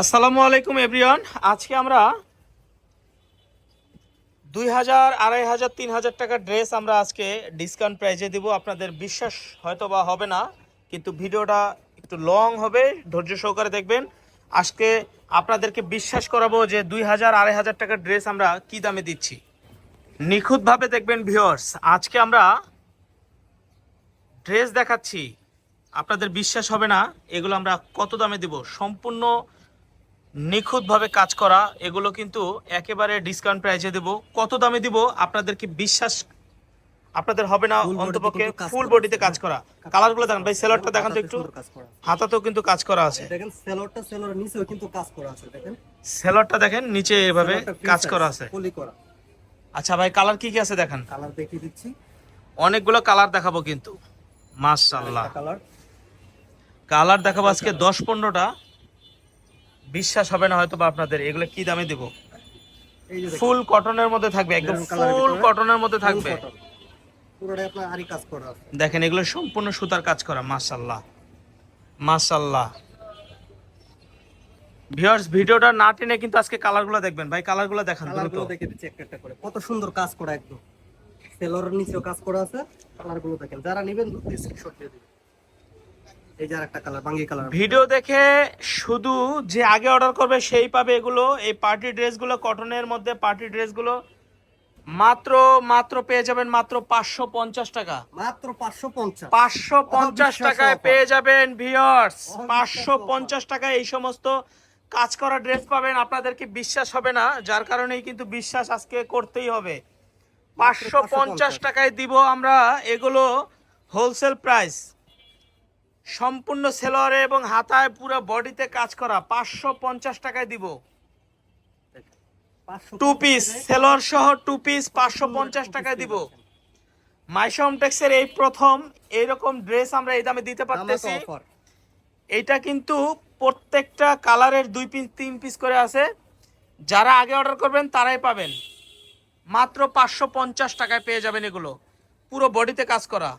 আসসালামু আলাইকুম, এভরিওয়ান। আজকে আমরা দুই হাজার, আড়াই হাজার, তিন হাজার টাকার ড্রেস আমরা আজকে ডিসকাউন্ট প্রাইজে দিব। আপনাদের বিশ্বাস হয়তো বা হবে না, কিন্তু ভিডিওটা একটু লং হবে, ধৈর্য সহকারে দেখবেন। আজকে আপনাদেরকে বিশ্বাস করাবো যে দুই হাজার, আড়াই হাজার টাকার ড্রেস আমরা কি দামে দিচ্ছি। নিখুঁতভাবে দেখবেন ভিউয়ার্স আজকে আমরা ড্রেস দেখাচ্ছি। আপনাদের বিশ্বাস হবে না, এগুলো আমরা কত দামে দিব? সম্পূর্ণ নিখুঁতভাবে কাজ করা এগুলো কিন্তু একেবারে ডিসকাউন্ট প্রাইসে দেব। কত দামে দিব আপনাদেরকে বিশ্বাস আপনাদের হবে না অন্তপক্ষে ফুল বডিতে কাজ করা। কালারগুলো দেখেন ভাই সেলরটা দেখান তো একটু। হাতাতেও কিন্তু কাজ করা আছে। দেখেন সেলরটা সেলরের নিচেও কিন্তু কাজ করা আছে দেখেন। সেলরটা দেখেন নিচে এভাবে কাজ করা আছে। পলি করা। আচ্ছা ভাই কালার কি কি আছে দেখেন? কালার দেখিয়ে দিচ্ছি। অনেকগুলো কালার দেখাবো কিন্তু। মাশাআল্লাহ। কালার। কালার দেখাবো আজকে দশ পনেরোটা। বিশ্বাস হবে না হয়তো বা আপনাদের এগুলো কি দামে দিব? ফুল কটনের মধ্যে থাকবে একদম ফুল কটনের মধ্যে থাকবে। দেখেন এগুলো সম্পূর্ণ সুতার কাজ করা মাশাল্লাহ মাশাল্লাহ ভিউয়ার্স ভিডিওটা না টেনে কিন্তু আজকে কালারগুলো দেখবেন। ভাই কালারগুলো দেখান কালারগুলো দেখে দিচ্ছি একটা একটা করে। কত সুন্দর কাজ করা একদম। সেলরের নিচেও কাজ করা আছে কালারগুলো দেখেন। যারা নেবেন স্ক্রিনশট দিয়ে দিবেন। এই যে আরেকটা কালার বাঙ্গি কালার ভিডিও দেখে শুধু যে আগে অর্ডার করবে সেই পাবে এগুলো এই পার্টি ড্রেসগুলো কটনের মধ্যে পার্টি ড্রেসগুলো মাত্র মাত্র পেয়ে যাবেন মাত্র পাঁচশো পঞ্চাশ টাকা। মাত্র পাঁচশো পঞ্চাশ। পাঁচশো পঞ্চাশ টাকায় পেয়ে যাবেন ভিওর্স পাঁচশো পঞ্চাশ টাকায় এই সমস্ত কাজ করা ড্রেস পাবেন আপনাদেরকে বিশ্বাস হবে না যার কারণেই কিন্তু বিশ্বাস আজকে করতেই হবে। পাঁচশো পঞ্চাশ। টাকায় দিব আমরা এগুলো হোলসেল প্রাইস সম্পূর্ণ সেলোয়ারে এবং হাতায় পুরো বডিতে কাজ করা পাঁচশো পঞ্চাশ টাকায় দিব। টু পিস সেলোয়ার সহ টু পিস পাঁচশো পঞ্চাশ টাকায় দিব। মাইশম টেক্সের এই প্রথম এইরকম ড্রেস আমরা এই দামে দিতে পারতেছি। এইটা কিন্তু প্রত্যেকটা কালারের দুই পিস তিন পিস করে আছে। যারা আগে অর্ডার করবেন তারাই পাবেন। মাত্র পাঁচশো পঞ্চাশ টাকায় পেয়ে যাবেন এগুলো। পুরো বডিতে কাজ করা।